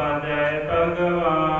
Padre Bhagavan.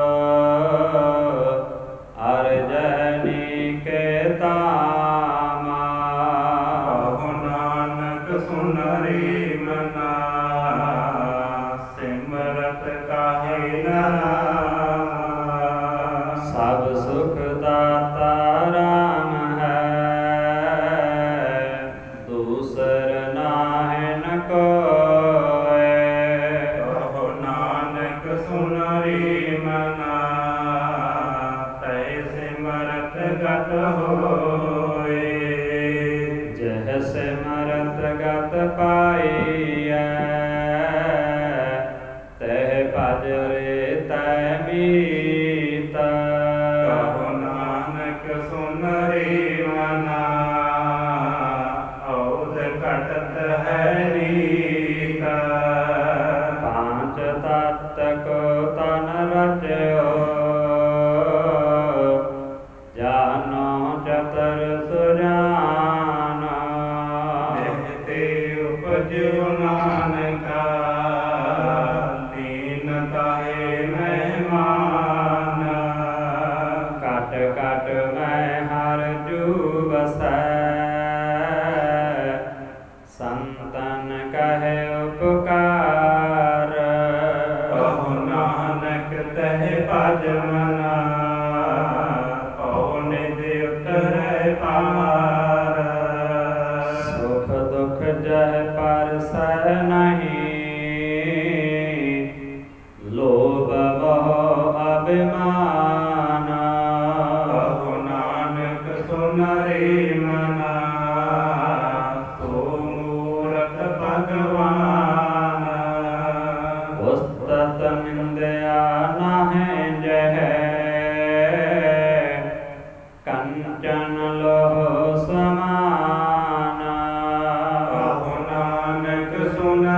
ਸੁਨ ਰੇ ਮਨਾ, ਸਿਮਰਤ ਕਾਹੇ ਨਾ ਸਭ ਸੁਖ ਦਾਤਾ RAM ਹੈ, ਦੂਸਰ ਨਾਹਿ ਨ ਕੋਏ। ਕਹੋ ਨਾਨਕ ਸੁਨ ਰੇ ਮਨਾ, ਤੈ ਸਿਮਰਤ ਗਤ ਹੋਏ। ਜਹ ਸਿਮਰ ਤਹਿ ਭਜ ਮਨਾ ਪਉ ਨਿਦ ਉਤਰੈ ਪਾਰ। ਸੁਖ ਦੁਖ ਜਹ ਪਰ ਸਰਨਾ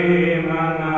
Prema